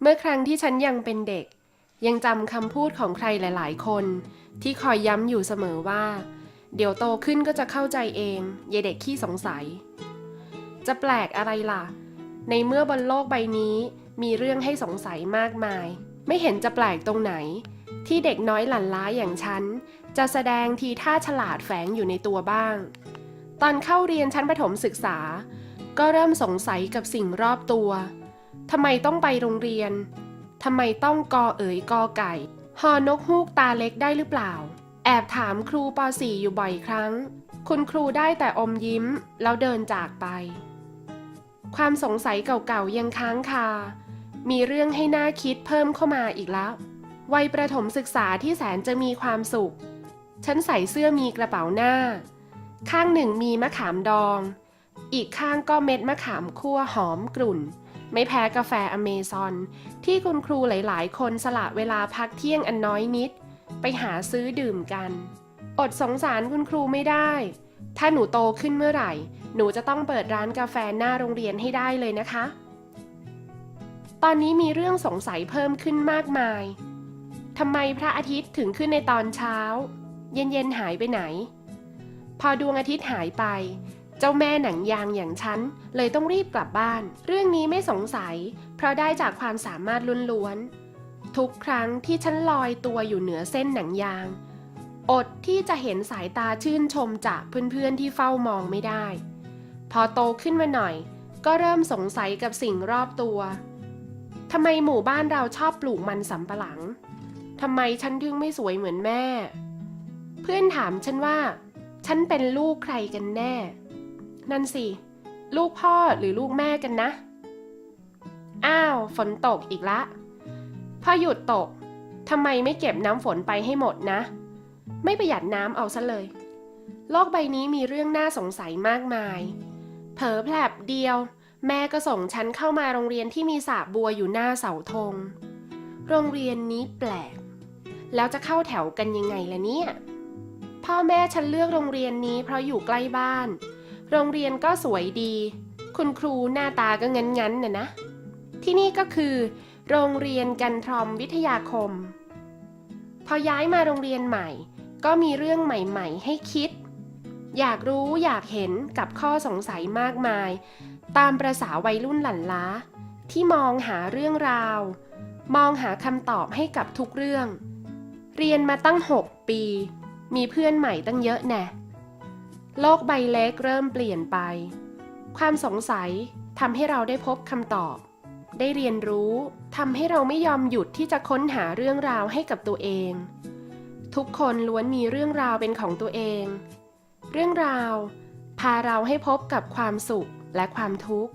เมื่อครั้งที่ฉันยังเป็นเด็ก ยังจำคำพูดของใครหลาย ๆ คน ที่คอยย้ำอยู่เสมอว่า เดี๋ยวโตขึ้นก็จะเข้าใจเองเยเด็กขี้สงสัย จะแปลกอะไรล่ะ ในเมื่อบนโลกใบนี้มีเรื่องให้สงสัยมากมาย ไม่เห็นจะแปลกตรงไหน ที่เด็กน้อยหลั่นล้าอย่างฉัน จะแสดงทีท่าฉลาดแฝงอยู่ในตัวบ้าง ตอนเข้าเรียนชั้นประถมศึกษา ก็เริ่มสงสัยกับสิ่งรอบตัว ทำไมต้องไปโรงเรียน ทำไมต้องกอเอ๋ยกอไก่ฮอนกฮูกตาเล็กได้หรือเปล่า แอบถามครูป .4 อยู่บ่อยครั้ง คุณครูได้แต่อมยิ้ม แล้วเดินจากไป ความสงสัยเก่าๆยังค้างคา มีเรื่องให้น่าคิดเพิ่มเข้ามาอีกแล้ว วัยประถมศึกษาที่แสนจะมีความสุข ฉันใส่เสื้อมีกระเป๋าหน้า ข้างหนึ่งมีมะขามดอง อีกข้างก็เม็ดมะขามคั่วหอมกลุ่น ไม่แพ้กาแฟอเมซอน ที่คุณครูหลายๆ คนสละเวลาพักเที่ยงอันน้อยนิด ไปหาซื้อดื่มกัน อดสงสารคุณครูไม่ได้ ถ้าหนูโตขึ้นเมื่อไหร่ หนูจะต้องเปิดร้านกาแฟหน้าโรงเรียนให้ได้เลยนะคะ ตอนนี้มีเรื่องสงสัยเพิ่มขึ้นมากมายทำไมพระอาทิตย์ถึงขึ้นในตอนเช้า เย็นๆหายไปไหน พอดวงอาทิตย์หายไป เจ้าแม่หนังยางอย่างฉันเลยต้องรีบกลับบ้าน เรื่องนี้ไม่สงสัย เพราะได้จากความสามารถล้วนๆ ทุกครั้งที่ฉันลอยตัวอยู่เหนือเส้นหนังยาง อดที่จะเห็นสายตาชื่นชมจากเพื่อนๆที่เฝ้ามองไม่ได้ พอโตขึ้นมาหน่อย ก็เริ่มสงสัยกับสิ่งรอบตัวทำไมหมู่บ้านเราชอบปลูกมันสำปะหลังทำไมฉันถึงไม่สวยเหมือนแม่ เพื่อนถามฉันว่า ฉันเป็นลูกใครกันแน่ นั่นสิ ลูกพ่อหรือลูกแม่กันนะ อ้าว ฝนตกอีกละ พอหยุดตกทำไมไม่เก็บน้ำฝนไปให้หมดนะ ไม่ประหยัดน้ำเอาซะเลย โลกใบนี้มีเรื่องน่าสงสัยมากมาย เผลอแผลบเดียว แม่ก็ส่งฉันเข้ามาโรงเรียนที่มีสระบัวอยู่หน้าเสาธง โรงเรียนนี้แปลก แล้วจะเข้าแถวกันยังไงล่ะเนี่ย พ่อแม่ฉันเลือกโรงเรียนนี้เพราะอยู่ใกล้บ้าน โรงเรียนก็สวยดี คุณครูหน้าตาก็งั้นๆน่ะนะ ที่นี่ก็คือ โรงเรียนกันทรอมวิทยาคม พอย้ายมาโรงเรียนใหม่ ก็มีเรื่องใหม่ๆ ให้คิด อยากรู้อยากเห็นกับข้อสงสัยมากมาย ตามประษาวัยรุ่นหลั่นล้า ที่มองหาเรื่องราว มองหาคำตอบให้กับทุกเรื่อง เรียนมาตั้ง 6 ปี มีเพื่อนใหม่ตั้งเยอะแน่ โลกใบเล็กเริ่มเปลี่ยนไป ความสงสัยทำให้เราได้พบคำตอบ ได้เรียนรู้ทำให้เราไม่ยอมหยุดที่จะค้นหาเรื่องราวให้กับตัวเอง ทุกคนล้วนมีเรื่องราวเป็นของตัวเอง เรื่องราว พาเราให้พบกับความสุขและความทุกข์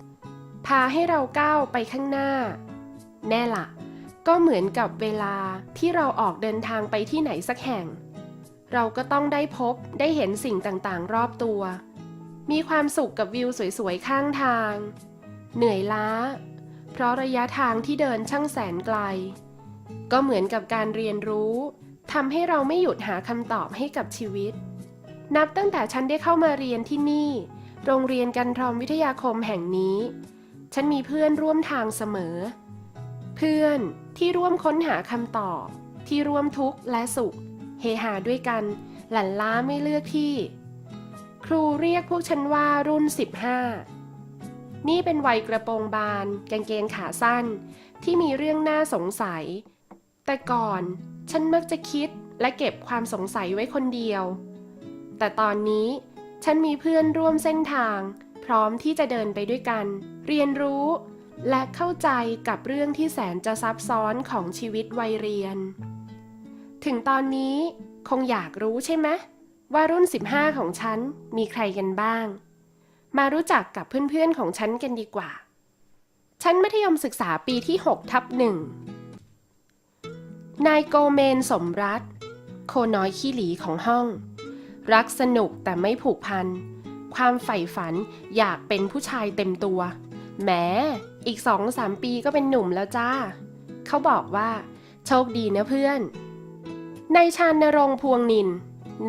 พาให้เราก้าวไปข้างหน้า แน่ละก็เหมือนกับเวลาที่เราออกเดินทางไปที่ไหนสักแห่ง เราก็ต้องได้พบได้เห็นสิ่งต่างๆ รอบตัว มีความสุขกับวิวสวยๆ ข้างทาง เหนื่อยล้า เพราะระยะทางที่เดินช่างแสนไกล ก็เหมือนกับการเรียนรู้ทำให้เราไม่หยุดหาคำตอบให้กับชีวิต นับตั้งแต่ฉันได้เข้ามาเรียนที่นี่ โรงเรียนกันทรอมวิทยาคมแห่งนี้ ฉันมีเพื่อนร่วมทางเสมอ เพื่อนที่ร่วมค้นหาคำตอบ ที่ร่วมทุกข์และสุข เฮฮาด้วยกัน หลั่นล้าไม่เลือกที่ ครูเรียกพวกฉันว่ารุ่น 15 นี่เป็นวัยกระโปรงบาน กางเกงขาสั้น ที่มีเรื่องน่าสงสัย แต่ก่อนฉันมักจะคิดและเก็บความสงสัยไว้คนเดียว แต่ตอนนี้ฉันมีเพื่อนร่วมเส้นทาง พร้อมที่จะเดินไปด้วยกัน เรียนรู้และเข้าใจกับเรื่องที่แสนจะซับซ้อนของชีวิตวัยเรียน ถึงตอนนี้คงอยากรู้ใช่ไหมว่ารุ่น 15 ของฉันมีใครกันบ้าง มารู้จักกับเพื่อนๆของฉันกันดีกว่าชั้นมัธยมศึกษาปีที่ 6 ทับหนึ่งนายโกเมนสมรัตโคน้อยขี้หลีของห้อง รักสนุกแต่ไม่ผูกพัน ความใฝ่ฝันอยากเป็นผู้ชายเต็มตัว แหม อีกสองสามปีก็เป็นหนุ่มแล้วจ้า เขาบอกว่า โชคดีนะเพื่อน ในชานนรงพวงนิน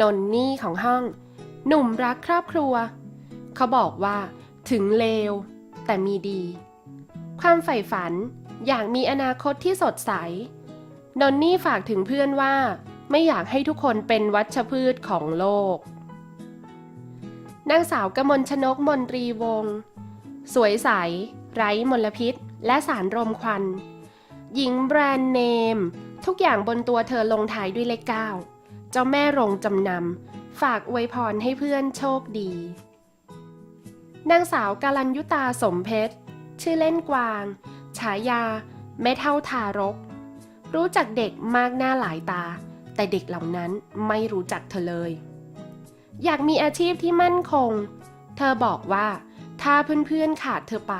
นนนี่ของห้อง หนุ่มรักครอบครัว เขาบอกว่า ถึงเลว แต่มีดี ความใฝ่ฝันอยากมีอนาคตที่สดใส นนนี่ฝากถึงเพื่อนว่า ไม่อยากให้ทุกคนเป็นวัชพืชของโลก นางสาวกมลชนกมนตรีวง สวยใส ไร้มลพิษ และสารรมควัน หญิงแบรนด์เนม ทุกอย่างบนตัวเธอลงท้ายด้วยเลขเก้าเจ้าแม่รงจำนำฝากอวยพรให้เพื่อนโชคดี นางสาวกาลัญยุตาสมเพชร ชื่อเล่นกวาง ฉายา แม่เท่าทารก รู้จักเด็กมากหน้าหลายตา แต่เด็กเหล่านั้นไม่รู้จักเธอเลย อยากมีอาชีพที่มั่นคง เธอบอกว่า ถ้าเพื่อนๆขาดเธอไป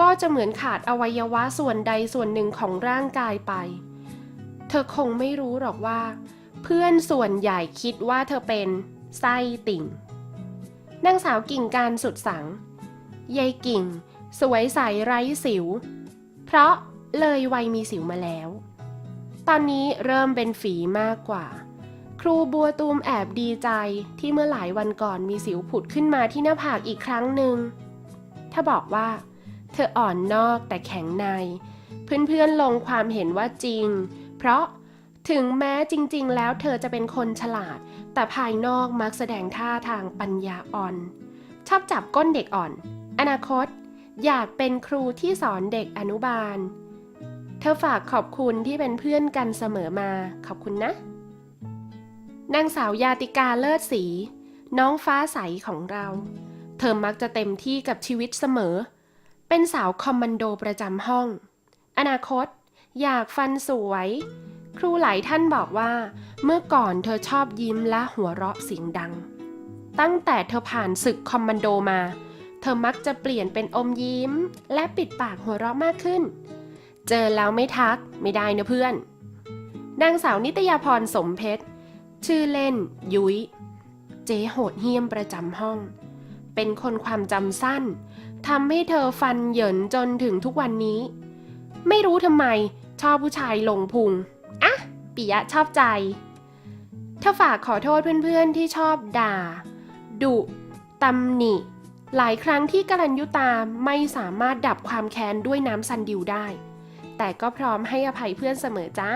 ก็จะเหมือนขาดอวัยวะส่วนใดส่วนหนึ่งของร่างกายไป ธอคงไม่รู้หรอกว่า เพื่อนส่วนใหญ่คิดว่าเธอเป็นไส้ติ่งนางสาวกิ่งการสุดสังยายกิ่ง สวยใสไร้สิว เพราะเลยวัยมีสิวมาแล้ว ตอนนี้เริ่มเป็นฝีมากกว่า ครูบัวตูมแอบดีใจที่เมื่อหลายวันก่อนมีสิวผุดขึ้นมาที่หน้าผากอีกครั้งหนึ่ง ถ้าบอกว่า เธออ่อนนอกแต่แข็งใน เพื่อนๆลงความเห็นว่าจริง เพราะถึงแม้จริง ๆ แล้วเธอจะเป็นคนฉลาด แต่ภายนอกมักแสดงท่าทางปัญญาอ่อน ชอบจับก้นเด็กอ่อน อนาคต อยากเป็นครูที่สอนเด็กอนุบาล เธอฝากขอบคุณที่เป็นเพื่อนกันเสมอมาขอบคุณนะ นางสาวยาติกาเลิศสี น้องฟ้าใสของเรา เธอมักจะเต็มที่กับชีวิตเสมอ เป็นสาวคอมมานโดประจำห้อง อนาคต อยากฟันสวย ครูหลายท่านบอกว่า เมื่อก่อนเธอชอบยิ้มและหัวเราะเสียงดัง ตั้งแต่เธอผ่านศึกคอมมานโดมา เธอมักจะเปลี่ยนเป็นอมยิ้ม และปิดปากหัวเราะมากขึ้น เจอแล้วไม่ทักไม่ได้นะเพื่อนนางสาวนิตยาพรสมเพชร ชื่อเล่น ยุ้ย เจ๊โหดเหี้ยมประจำห้อง เป็นคนความจำสั้นทำให้เธอฟันเหยินจนถึงทุกวันนี้ ไม่รู้ทำไม ชอบผู้ชายลงพุง อะ ปิยะชอบใจ เธอฝากขอโทษเพื่อนๆที่ชอบด่า ดุตำหนิ หลายครั้งที่กรัญยุตาไม่สามารถดับความแค้นด้วยน้ำซันดิวได้ แต่ก็พร้อมให้อภัยเพื่อนเสมอจ้า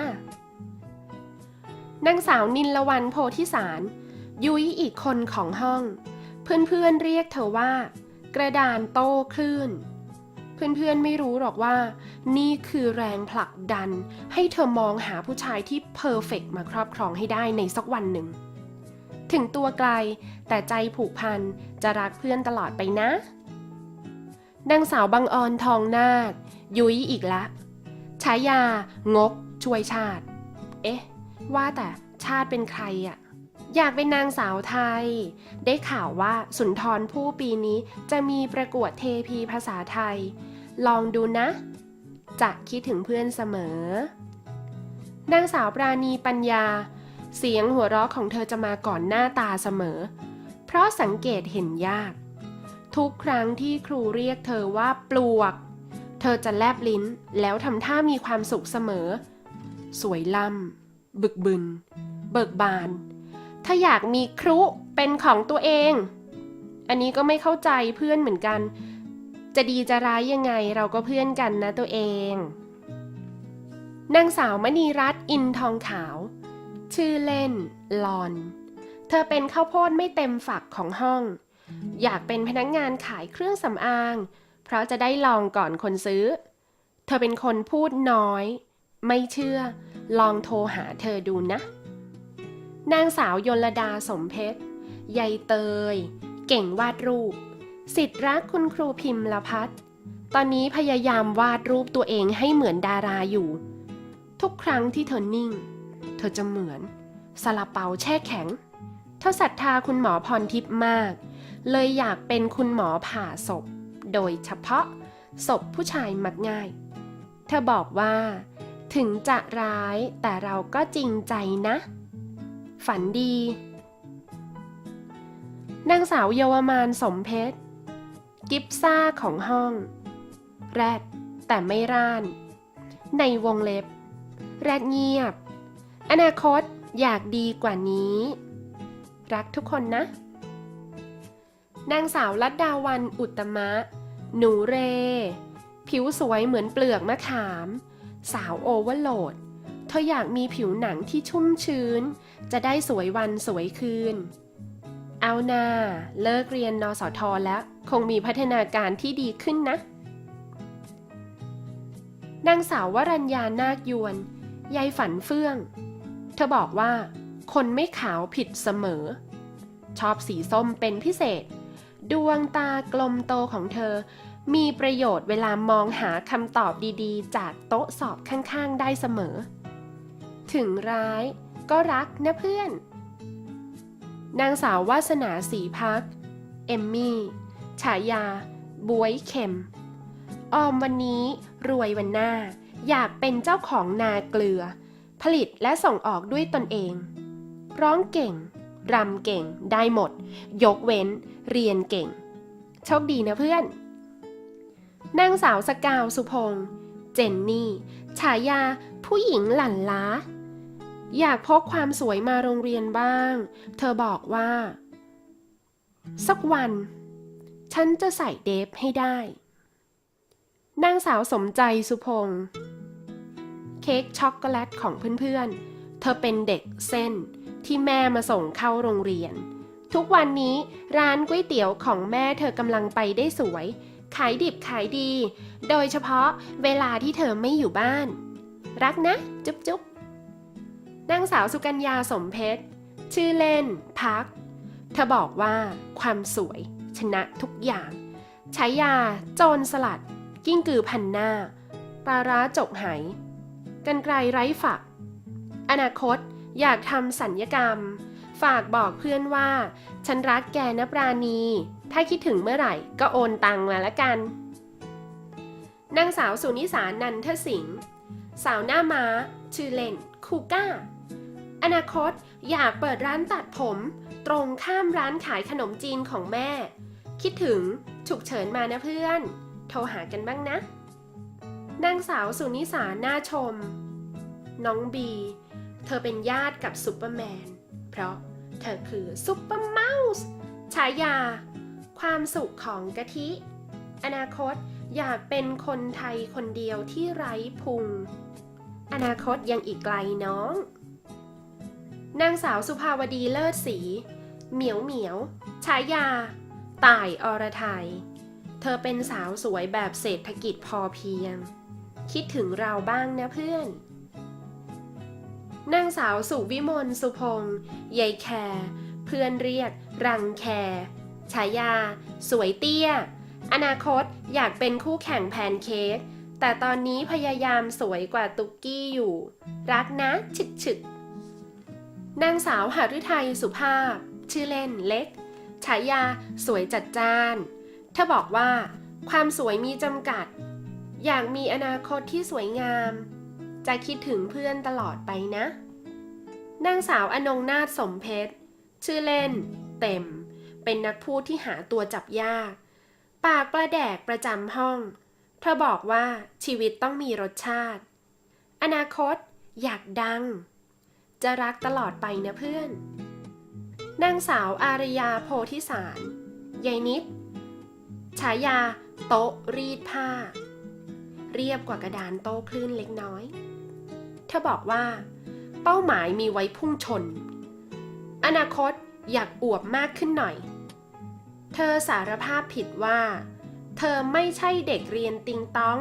นางสาวนินละวันโพธิสาร ยุ้ยอีกคนของห้อง เพื่อนๆเรียกเธอว่า กระดานโต้คลื่น เพื่อนๆไม่รู้หรอกว่า นี่คือแรงผลักดัน ให้เธอมองหาผู้ชายที่เพอร์เฟกมาครอบครองให้ได้ในสักวันหนึ่ง ถึงตัวไกล แต่ใจผูกพันจะรักเพื่อนตลอดไปนะนางสาวบางออนทองนาคยุ้ยอีกละฉายา งก ช่วยชาติ เอ๊ะ ว่าแต่ชาติเป็นใครอะ อยากเป็นนางสาวไทย ได้ข่าวว่าสุนทรผู้ปีนี้จะมีประกวดเทพีภาษาไทย ลองดูนะ จะคิดถึงเพื่อนเสมอ นางสาวปราณีปัญญา เสียงหัวเราะของเธอจะมาก่อนหน้าตาเสมอ เพราะสังเกตเห็นยาก ทุกครั้งที่ครูเรียกเธอว่าปลวก เธอจะแลบลิ้นแล้วทำท่ามีความสุขเสมอ สวยล่ำบึกบึน เบิกบาน ถ้าอยากมีครุเป็นของตัวเอง อันนี้ก็ไม่เข้าใจเพื่อนเหมือนกัน จะดีจะร้ายยังไงเราก็เพื่อนกันนะตัวเอง นางสาวมณีรัตน์อินทองขาว ชื่อเล่นลอน เธอเป็นข้าวโพดไม่เต็มฝักของห้อง อยากเป็นพนักงงานขายเครื่องสำอาง เพราะจะได้ลองก่อนคนซื้อ เธอเป็นคนพูดน้อย ไม่เชื่อ ลองโทรหาเธอดูนะ นางสาวยลดาสมเพชรยายเตย เก่งวาดรูป สิทธิ์รักคุณครูพิมพ์ละพัฒน์ตอนนี้พยายามวาดรูปตัวเองให้เหมือนดาราอยู่ ทุกครั้งที่เธอนิ่ง เธอจะเหมือนซาลาเปาแช่แข็ง เธอศรัทธาคุณหมอพรทิพย์มาก เลยอยากเป็นคุณหมอผ่าศพ โดยเฉพาะศพผู้ชายมักง่าย เธอบอกว่า ถึงจะร้ายแต่เราก็จริงใจนะ ฝันดี นางสาวเยาวมานสมเพชร กิฟซ่าของห้อง แรดแต่ไม่ร่าน ในวงเล็บ แรดเงียบ อนาคตอยากดีกว่านี้ รักทุกคนนะ นางสาวลัดดาวันอุตตมะ หนูเร ผิวสวยเหมือนเปลือกมะขาม สาวโอเวอร์โหลด เธออยากมีผิวหนังที่ชุ่มชื้น จะได้สวยวันสวยคืน เอานาเลิกเรียนนสทแล้วคงมีพัฒนาการที่ดีขึ้นนะ นางสาววรัญญานาคยวน ยายฝันเฟื่อง เธอบอกว่า คนไม่ขาวผิดเสมอ ชอบสีส้มเป็นพิเศษ ดวงตากลมโตของเธอมีประโยชน์เวลามองหาคำตอบดีๆ จากโต๊ะสอบข้างๆ ได้เสมอ ถึงร้าย ก็รักนะเพื่อน นางสาววาสนาสีพัก เอมมี่ ฉายา บวยเข็ม ออมวันนี้รวยวันหน้า อยากเป็นเจ้าของนาเกลือ ผลิตและส่งออกด้วยตนเอง ร้องเก่ง รำเก่ง ได้หมด ยกเว้น เรียนเก่ง โชคดีนะเพื่อนนางสาวสกาวสุพงษ์เจนนี่ ฉายาผู้หญิงหลั่นล้า อยากพกความสวยมาโรงเรียนบ้าง เธอบอกว่า สักวัน ฉันจะใส่เดฟให้ได้ นางสาวสมใจสุพงษ์เค้กช็อกโกแลตของเพื่อนๆ เธอเป็นเด็กเส้นที่แม่มาส่งเข้าโรงเรียน ทุกวันนี้ร้านก๋วยเตี๋ยวของแม่เธอกำลังไปได้สวย ขายดิบขายดี โดยเฉพาะเวลาที่เธอไม่อยู่บ้าน รักนะ จุ๊บจุ๊บ นางสาวสุกัญญาสมเพชร ชื่อเล่น พัก เธอบอกว่าความสวย ชนะทุกอย่างใช้ยาโจรสลัด กิ้งกือพันหน้า ปลาร้าจกไหกันไกลไร้ฝัก อนาคตอยากทำสัญญกรรม ฝากบอกเพื่อนว่า ฉันรักแกนะปราณี ถ้าคิดถึงเมื่อไหร่ก็โอนตังมาละกัน นางสาวสุนิสานันทสิงห์สาวหน้าม้า ชื่อเล่น คูก้า อนาคตอยากเปิดร้านตัดผม ตรงข้ามร้านขายขนมจีนของแม่ คิดถึงฉุกเฉินมานะเพื่อน โทรหากันบ้างนะ นางสาวสุนิสาหน้าชม น้องบี เธอเป็นญาติกับซูเปอร์แมน เพราะเธอคือซูเปอร์เมาส์ฉายา ความสุขของกะทิ อนาคตอยากเป็นคนไทยคนเดียวที่ไร้พุง อนาคตยังอีกไกลน้อง นางสาวสุภาวดีเลิศศรีเหมียวเหมียว ฉายา ต่ายอรไทย เธอเป็นสาวสวยแบบเศรษฐกิจพอเพียง คิดถึงเราบ้างนะเพื่อน นางสาวสุวิมลสุพงษ์ยายแคร์เพื่อนเรียก รังแคร์ฉายา สวยเตี้ย อนาคตอยากเป็นคู่แข่งแพนเค้กแต่ตอนนี้พยายามสวยกว่าตุ๊กกี้อยู่ รักนะฉึกฉึก นางสาวหาฤทัยสุภาพ ชื่อเล่นเล็ก ฉายาสวยจัดจ้านเธอบอกว่า ความสวยมีจำกัด อยากมีอนาคตที่สวยงาม จะคิดถึงเพื่อนตลอดไปนะ นางสาวอนงนาถสมเพชร ชื่อเล่น เต็ม เป็นนักพูดที่หาตัวจับยาก ปากประแดกประจำห้อง เธอบอกว่าชีวิตต้องมีรสชาติ อนาคตอยากดัง จะรักตลอดไปนะเพื่อน นางสาวอารยาโพธิสารยายนิด ฉายา โต๊ะรีดผ้า เรียบกว่ากระดานโต๊ะคลื่นเล็กน้อย เธอบอกว่า เป้าหมายมีไว้พุ่งชน อนาคตอยากอวบมากขึ้นหน่อย เธอสารภาพผิดว่า เธอไม่ใช่เด็กเรียนติงต้อง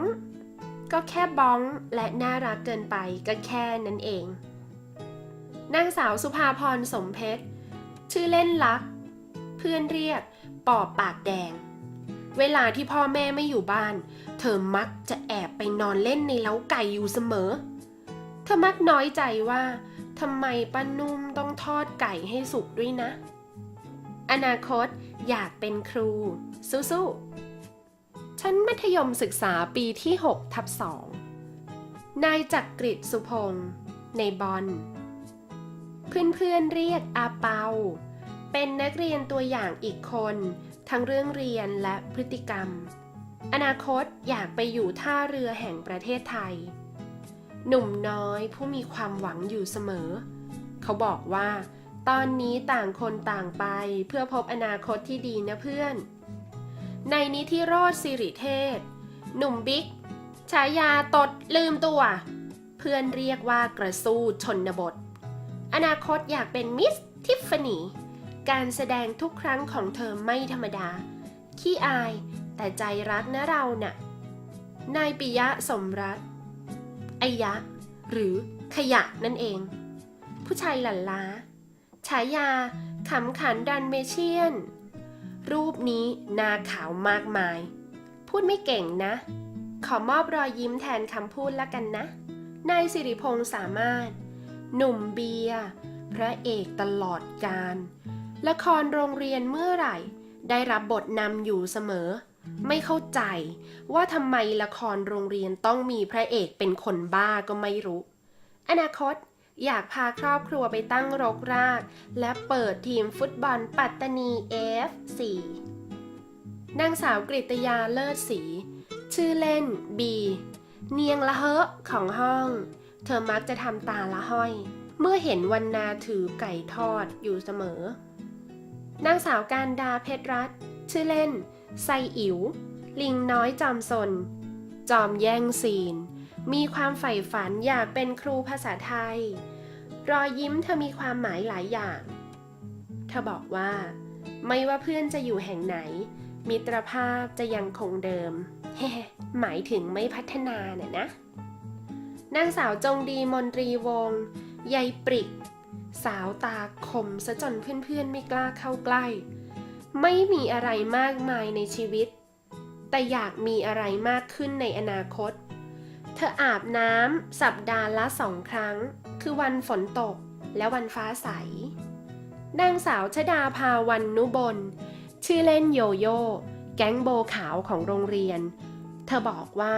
ก็แค่บ้องและน่ารักเกินไปก็แค่นั้นเอง นางสาวสุภาพรสมเพชร ชื่อเล่นลัก เพื่อนเรียก ปอบปากแดง เวลาที่พ่อแม่ไม่อยู่บ้าน เธอมักจะแอบไปนอนเล่นในเล้าไก่อยู่เสมอ เธอมักน้อยใจว่าทำไมป้านุ่มต้องทอดไก่ให้สุกด้วยนะ อนาคตอยากเป็นครู สู้ๆชั้นมัธยมศึกษาปีที่ 6 ทับสอง นายจักกริดสุพงศ์ในบอล เพื่อนๆเรียกอาเปา เป็นนักเรียนตัวอย่างอีกคน ทั้งเรื่องเรียนและพฤติกรรม อนาคตอยากไปอยู่ท่าเรือแห่งประเทศไทย หนุ่มน้อยผู้มีความหวังอยู่เสมอ เขาบอกว่า ตอนนี้ต่างคนต่างไปเพื่อพบอนาคตที่ดีนะเพื่อน ในนิธิโรธสิริเทศ หนุ่มบิ๊กฉายาตดลืมตัว เพื่อนเรียกว่ากระสู้ชนบท อนาคตอยากเป็นมิสทิฟฟานีการแสดงทุกครั้งของเธอไม่ธรรมดา ขี้อายแต่ใจรักนะเราน่ะ นายปิยะสมรัตน์ไอยะ หรือขยะนั่นเอง ผู้ชายหลั่นล้า ฉายาขำขันดันเมเชียน รูปนี้นาขาวมากมาย พูดไม่เก่งนะ ขอมอบรอยยิ้มแทนคำพูดละกันนะ นายสิริพงษ์สามารถ หนุ่มเบียร์พระเอกตลอดการ ละครโรงเรียนเมื่อไหร่ ได้รับบทนำอยู่เสมอ ไม่เข้าใจว่าทำไมละครโรงเรียนต้องมีพระเอกเป็นคนบ้าก็ไม่รู้ อนาคตอยากพาครอบครัวไปตั้งรกราก และเปิดทีมฟุตบอลปัตตานี F4 นางสาวกฤตยาเลิศศรีชื่อเล่นบี เนียงละเหอะของห้อง เธอมักจะทำตาละห้อย เมื่อเห็นวันนาถือไก่ทอดอยู่เสมอ นางสาวการดาเพชรรัตชื่อเล่น ไซอิ๋ว ลิงน้อยจอมสน จอมแย่งซีน มีความใฝ่ฝันอยากเป็นครูภาษาไทย รอยยิ้มเธอมีความหมายหลายอย่าง เธอบอกว่า ไม่ว่าเพื่อนจะอยู่แห่งไหน มิตรภาพจะยังคงเดิมเฮหมายถึงไม่พัฒนาน่ะนะ นางสาวจงดีมนตรีวงศ์ยายปริก สาวตาคมซะจนเพื่อนๆไม่กล้าเข้าใกล้ ไม่มีอะไรมากมายในชีวิต แต่อยากมีอะไรมากขึ้นในอนาคต เธออาบน้ำสัปดาห์ละสองครั้ง คือวันฝนตกและวันฟ้าใส นางสาวชดาภาวันนุบล ชื่อเล่นโยโย่ แก๊งโบขาวของโรงเรียน เธอบอกว่า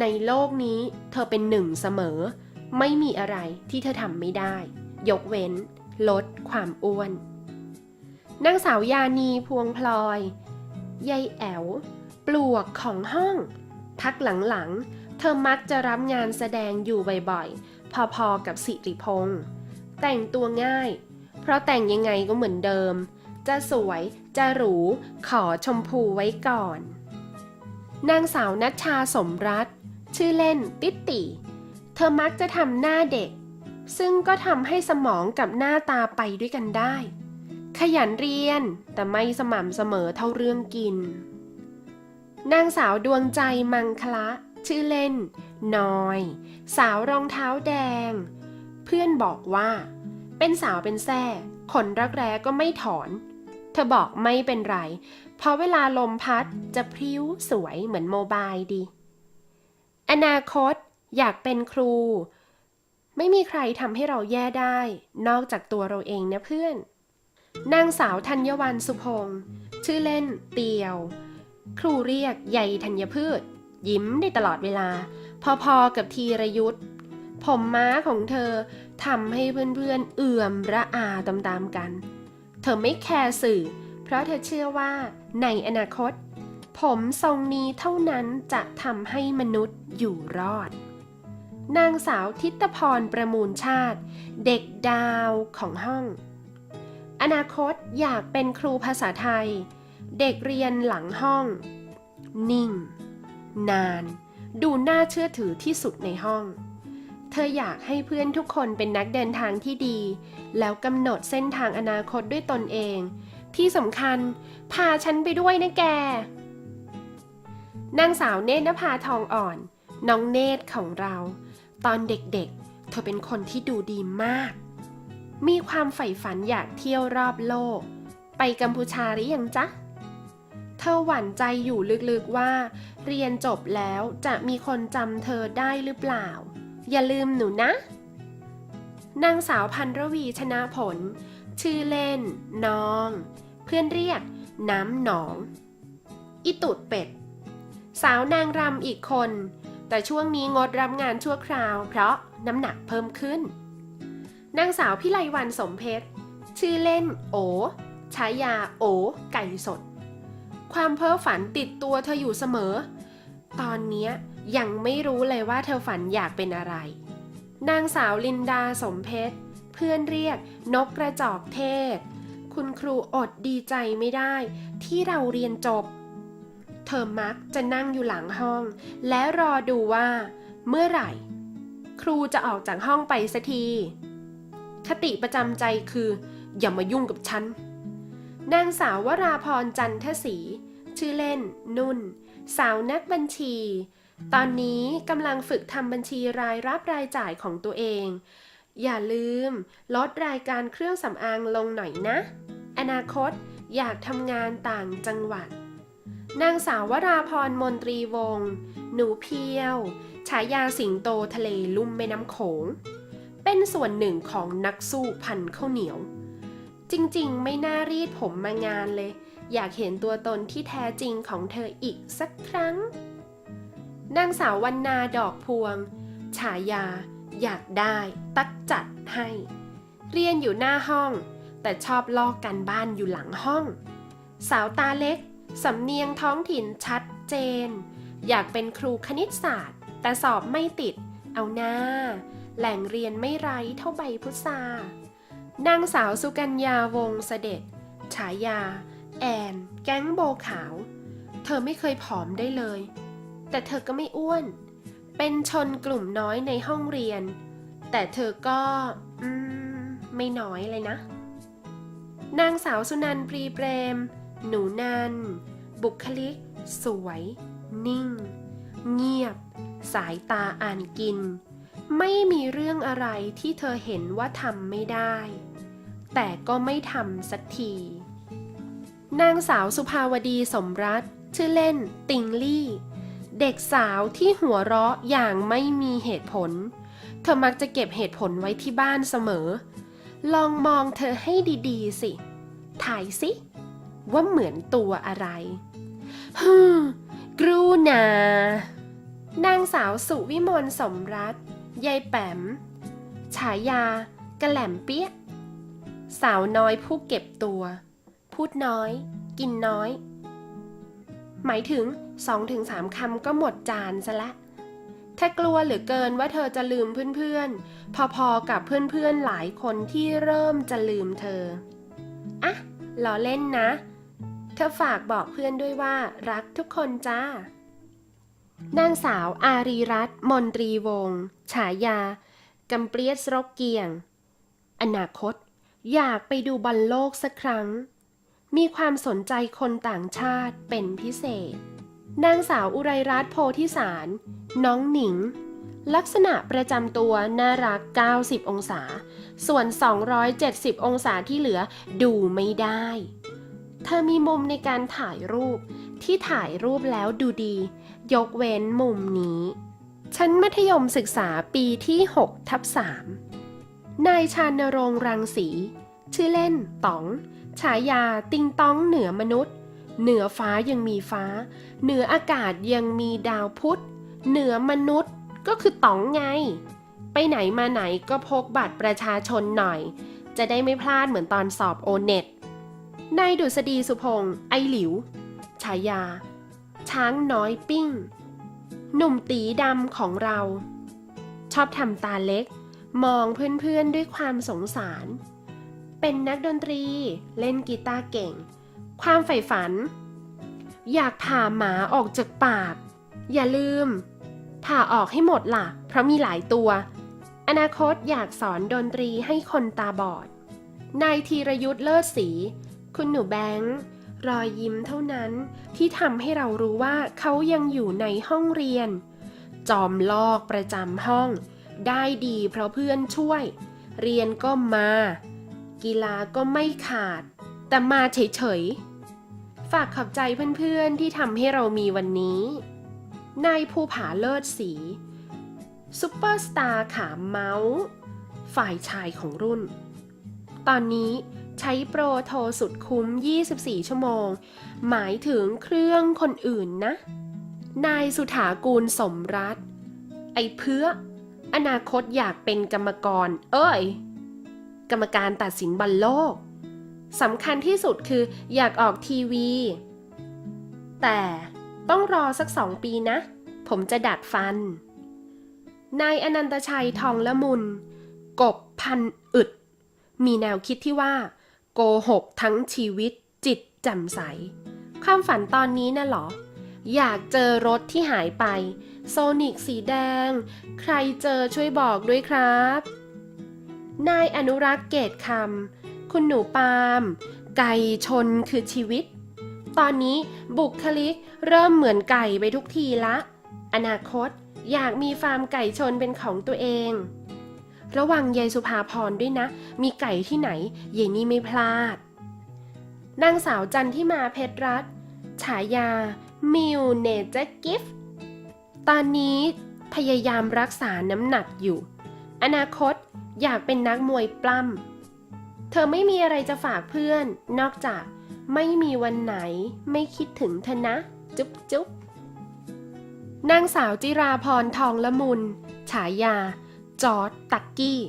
ในโลกนี้เธอเป็นหนึ่งเสมอ ไม่มีอะไรที่เธอทำไม่ได้ ยกเว้น ลดความอ้วน นางสาวยานีพวงพลอยยายแอวปลวกของห้อง พักหลังๆ เธอมักจะรับงานแสดงอยู่บ่อยๆ พอๆ กับสิริพงษ์แต่งตัวง่าย เพราะแต่งยังไงก็เหมือนเดิม จะสวย จะหรู ขอชมพูไว้ก่อน นางสาวนัชชาสมรัต ชื่อเล่นติตติ เธอมักจะทำหน้าเด็ก ซึ่งก็ทำให้สมองกับหน้าตาไปด้วยกันได้ ขยันเรียนแต่ไม่สม่ำเสมอเท่าเรื่องกิน นางสาวดวงใจมังคละ ชื่อเล่น นอย สาวรองเท้าแดง เพื่อนบอกว่า เป็นสาวเป็นแท่ขนรักแร้ก็ไม่ถอน เธอบอกไม่เป็นไร เพราะเวลาลมพัดจะพริ้วสวยเหมือนโมบายดี อนาคต อยากเป็นครู ไม่มีใครทำให้เราแย่ได้ นอกจากตัวเราเองนะเพื่อน นางสาวธัญวันสุพงศ์ชื่อเล่น เตียว ครูเรียกใยธัญพืช ยิ้มได้ตลอดเวลา พอๆกับทีรยุทธผมม้าของเธอทำให้เพื่อนๆเอื่อมระอาตามๆกัน เธอไม่แคร์สื่อ เพราะเธอเชื่อว่าในอนาคต ผมทรงนี้เท่านั้นจะทำให้มนุษย์อยู่รอด นางสาวทิตพรประมูลชาติ เด็กดาวของห้อง อนาคตอยากเป็นครูภาษาไทย เด็กเรียนหลังห้อง นิ่ง นาน ดูน่าเชื่อถือที่สุดในห้อง เธออยากให้เพื่อนทุกคนเป็นนักเดินทางที่ดี แล้วกำหนดเส้นทางอนาคตด้วยตนเอง ที่สำคัญ พาฉันไปด้วยนะแก นางสาวเนตรนภาทองอ่อน น้องเนตรของเรา ตอนเด็กๆ เธอเป็นคนที่ดูดีมาก มีความใฝ่ฝันอยากเที่ยวรอบโลก ไปกัมพูชาหรือยังจ๊ะ เธอหวั่นใจอยู่ลึกๆว่า เรียนจบแล้วจะมีคนจำเธอได้หรือเปล่า อย่าลืมหนูนะ นางสาวพันรวีชนะผล ชื่อเล่น น้อง เพื่อนเรียก น้ำหนอง อิตุดเป็ด สาวนางรำอีกคน แต่ช่วงนี้งดรับงานชั่วคราว เพราะน้ำหนักเพิ่มขึ้น นางสาวพิไลวันสมเพชร ชื่อเล่นโอฉายาโอไก่สด ความเพ้อฝันติดตัวเธออยู่เสมอ ตอนเนี้ยยังไม่รู้เลยว่าเธอฝันอยากเป็นอะไร นางสาวลินดาสมเพชร เพื่อนเรียกนกกระจอกเทศ คุณครูอดดีใจไม่ได้ ที่เราเรียนจบ เธอมักจะนั่งอยู่หลังห้อง และรอดูว่า เมื่อไหร่ ครูจะออกจากห้องไปสักที คติประจำใจคือ อย่ามายุ่งกับฉัน นางสาววราพรจันทศรีชื่อเล่น นุ่น สาวนักบัญชี ตอนนี้กำลังฝึกทำบัญชีรายรับรายจ่ายของตัวเอง อย่าลืม ลดรายการเครื่องสำอางลงหน่อยนะ อนาคตอยากทำงานต่างจังหวัด นางสาววราพรมนตรีวงศ์หนูเพียว ฉายาสิงโตทะเลลุ่มแม่น้ำโขง เป็นส่วนหนึ่งของนักสู้พันข้าวเหนียว จริงๆ ไม่น่ารีดผมมางานเลย อยากเห็นตัวตนที่แท้จริงของเธออีกสักครั้ง นางสาววันนาดอกพวง ฉายา อยากได้ ตักจัดให้ เรียนอยู่หน้าห้อง แต่ชอบลอกกันบ้านอยู่หลังห้อง สาวตาเล็ก สำเนียงท้องถิ่นชัดเจน อยากเป็นครูคณิตศาสตร์ แต่สอบไม่ติด เอาหน้า แหล่งเรียนไม่ไร้เท่าใบพุทรานางสาวสุกัญญาวงศเสด็จ ฉายา แอน แก๊งโบขาว เธอไม่เคยผอมได้เลย แต่เธอก็ไม่อ้วน เป็นชนกลุ่มน้อยในห้องเรียน แต่เธอก็ อืม ไม่น้อยเลยนะ นางสาวสุนันท์ปรีเปรม หนูนัน บุคลิก สวย นิ่ง เงียบ สายตาอ่านกิน ไม่มีเรื่องอะไรที่เธอเห็นว่าทำไม่ได้ แต่ก็ไม่ทำสักที นางสาวสุภาวดีสมรัตชื่อเล่น ติงลี่ เด็กสาวที่หัวเราะอย่างไม่มีเหตุผล เธอมักจะเก็บเหตุผลไว้ที่บ้านเสมอ ลองมองเธอให้ดีๆสิ ถ่ายสิ ว่าเหมือนตัวอะไรฮึกรูนา นางสาวสุวิมลสมรัตยายแปม ฉายากระแหลมเปี้ย สาวน้อยผู้เก็บตัว พูดน้อย กินน้อย หมายถึง2-3คำก็หมดจานซะละถ้ากลัวเหลือเกินว่าเธอจะลืมเพื่อนๆ พอๆกับเพื่อนๆหลายคนที่เริ่มจะลืมเธอ อะล้อเล่นนะ เธอฝากบอกเพื่อนด้วยว่ารักทุกคนจ้า นางสาวอารีรัตน์มนตรีวงศ์ฉายา กำเปรียสรกเกียง อนาคต อยากไปดูบอลโลกสักครั้ง มีความสนใจคนต่างชาติเป็นพิเศษ นางสาวอุไรรัตน์โพธิสาร น้องหนิง ลักษณะประจำตัวน่ารัก 90 องศา ส่วน 270 องศาที่เหลือดูไม่ได้ เธอมีมุมในการถ่ายรูป ที่ถ่ายรูปแล้วดูดี ยกเว้นมุมนี้ ชั้นมัธยมศึกษาปีที่ 6 ทับ 3 นายชานรงรังสี ชื่อเล่นต๋อง ฉายาติงต้องเหนือมนุษย์ เหนือฟ้ายังมีฟ้า เหนืออากาศยังมีดาวพุธ เหนือมนุษย์ก็คือต๋องไง ไปไหนมาไหนก็พกบัตรประชาชนหน่อย จะได้ไม่พลาดเหมือนตอนสอบโอเน็ต นายดุษฎีสุพงษ์ไอหลิว ฉายา ช้างน้อยปิ้ง หนุ่มตีดำของเรา ชอบทำตาเล็ก มองเพื่อนๆด้วยความสงสาร เป็นนักดนตรี เล่นกีตาร์เก่ง ความใฝ่ฝัน อยากผ่าหมาออกจากปาก อย่าลืม ผ่าออกให้หมดล่ะ เพราะมีหลายตัว อนาคตอยากสอนดนตรีให้คนตาบอด นายธีรยุทธ์เลิศศรี คุณหนูแบงค์รอยยิ้มเท่านั้นที่ทำให้เรารู้ว่าเขายังอยู่ในห้องเรียน จอมลอกประจำห้อง ได้ดีเพราะเพื่อนช่วย เรียนก็มา กีฬาก็ไม่ขาด แต่มาเฉยๆ ฝากขอบใจเพื่อนๆที่ทำให้เรามีวันนี้ นายภูผาเลิศสีซุปเปอร์สตาร์ขาเมาส์ ฝ่ายชายของรุ่น ตอนนี้ ใช้โปรโทรสุดคุ้ม 24 ชั่วโมง หมายถึงเครื่องคนอื่นนะ นายสุถากูลสมรัตไอ้เพื่อ อนาคตอยากเป็นกรรมกร เอ้ย กรรมการตัดสินบอลโลกสำคัญที่สุดคืออยากออกทีวี แต่ต้องรอสักสองปีนะ ผมจะดัดฟัน นายอนันตชัยทองละมุน กบพันอึด มีแนวคิดที่ว่า โกหกทั้งชีวิตจิตแจ่มใส ความฝันตอนนี้น่ะหรอ อยากเจอรถที่หายไปโซนิกสีแดง ใครเจอช่วยบอกด้วยครับ นายอนุรักษ์เกตคำ คุณหนูปาล์มไก่ชนคือชีวิต ตอนนี้บุคลิกเริ่มเหมือนไก่ไปทุกทีละ อนาคตอยากมีฟาร์มไก่ชนเป็นของตัวเอง ระวังยายสุภาพรด้วยนะ มีไก่ที่ไหนยายนี่ไม่พลาด นางสาวจันที่มาเพชรรัตฉายา มิวเนเจกิฟต์ตอนนี้พยายามรักษาน้ำหนักอยู่ อนาคตอยากเป็นนักมวยปล้ำ เธอไม่มีอะไรจะฝากเพื่อน นอกจากไม่มีวันไหนไม่คิดถึงเธอนะ จุ๊บจุ๊บนางสาวจิราพรทองละมุน ฉายา จอร์ดตักกี้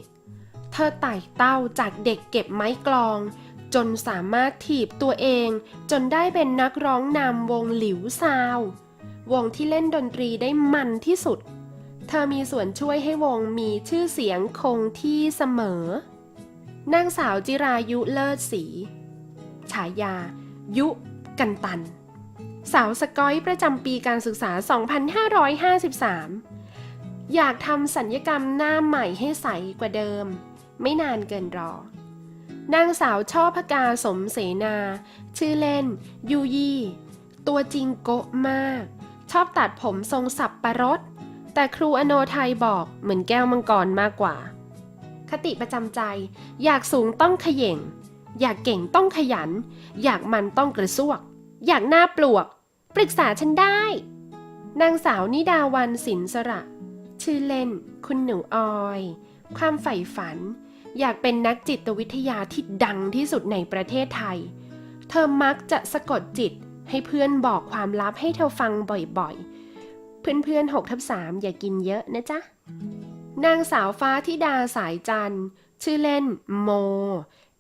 เธอไต่เต้าจากเด็กเก็บไม้กลอง จนสามารถถีบตัวเอง จนได้เป็นนักร้องนำวงหลิวซาว วงที่เล่นดนตรีได้มันที่สุด เธอมีส่วนช่วยให้วงมีชื่อเสียงคงที่เสมอนางสาวจิรายุเลิศศรีฉายา ยุกันตัน สาวสกอยประจำปีการศึกษา 2553 อยากทำสัญญกรรมหน้าใหม่ให้ใสกว่าเดิม ไม่นานเกินรอ นางสาวช่อพกาสมเสนา ชื่อเล่น ยูยี่ ตัวจริงโกะมาก ชอบตัดผมทรงสับประรด แต่ครูอโนไทยบอกเหมือนแก้วมังกรมากกว่า คติประจำใจ อยากสูงต้องขย่ง อยากเก่งต้องขยัน อยากมันต้องกระซวก อยากหน้าปลวก ปรึกษาฉันได้ นางสาวนิดาวันสินสระ ชื่อเล่น คุณหนูออย ความใฝ่ฝัน อยากเป็นนักจิตวิทยาที่ดังที่สุดในประเทศไทย เธอมักจะสะกดจิตให้เพื่อนบอกความลับให้เธอฟังบ่อยๆ เพื่อนๆ6ทับ3อย่ากินเยอะนะจ๊ะ นางสาวฟ้าธิดาสายจันทร์ ชื่อเล่นโม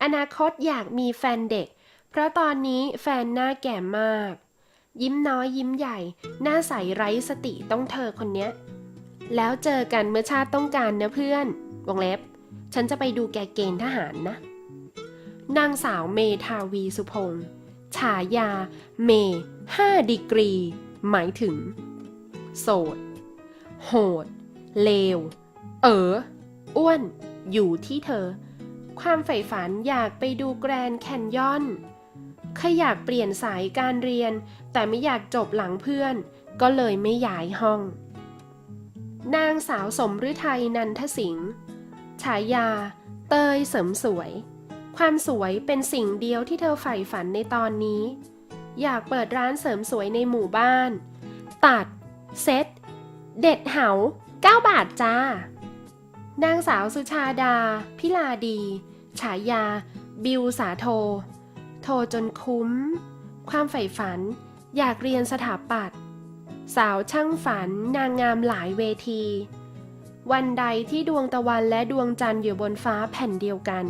อนาคตอยากมีแฟนเด็ก เพราะตอนนี้แฟนหน้าแก่มาก ยิ้มน้อยยิ้มใหญ่ หน้าใสไร้สติต้องเธอคนเนี้ย แล้วเจอกันเมื่อชาติต้องการนะเพื่อน วงเล็บ ฉันจะไปดูแกเกณฑ์ทหารนะ นางสาวเมทาวีสุพงศ์ฉายา เม5ดีกรี หมายถึง โสด โหด เลว เออ อ้วน อยู่ที่เธอ ความใฝ่ฝันอยากไปดูแกรนแคนยอนขอยากเปลี่ยนสายการเรียน แต่ไม่อยากจบหลังเพื่อน ก็เลยไม่ย้ายห้อง นางสาวสมฤทัยนันทสิงห์ฉายา เตยเสริมสวย ความสวยเป็นสิ่งเดียวที่เธอใฝ่ฝันในตอนนี้ อยากเปิดร้านเสริมสวยในหมู่บ้าน ตัด เซ็ตเด็ดเหา9บาทจ้า นางสาวสุชาดา พิลาดี ฉายา บิวสาโท โทรจนคุ้ม ความใฝ่ฝัน อยากเรียนสถาปัตย์ สาวช่างฝันนางงามหลายเวที วันใดที่ดวงตะวันและดวงจันทร์อยู่บนฟ้าแผ่นเดียวกัน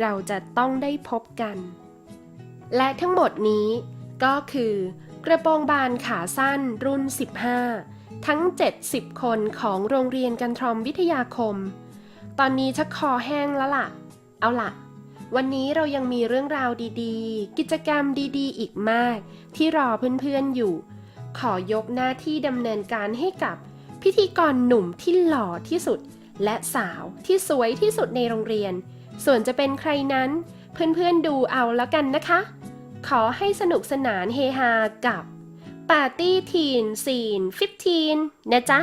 เราจะต้องได้พบกัน และทั้งหมดนี้ก็คือกระโปรงบานขาสั้นรุ่น 15 ทั้ง 70 คนของโรงเรียนกันทรอมวิทยาคม ตอนนี้ชักคอแห้งแล้วล่ะ เอาล่ะวันนี้เรายังมีเรื่องราวดีๆ กิจกรรมดีๆ อีกมาก ที่รอเพื่อนๆอยู่ ขอยกหน้าที่ดำเนินการให้กับพิธีกรหนุ่มที่หล่อที่สุด และสาวที่สวยที่สุดในโรงเรียน ส่วนจะเป็นใครนั้น เพื่อนๆดูเอาแล้วกันนะคะ ขอให้สนุกสนานเฮฮากับปาร์ตี้ทีนซีน15นะจ๊ะ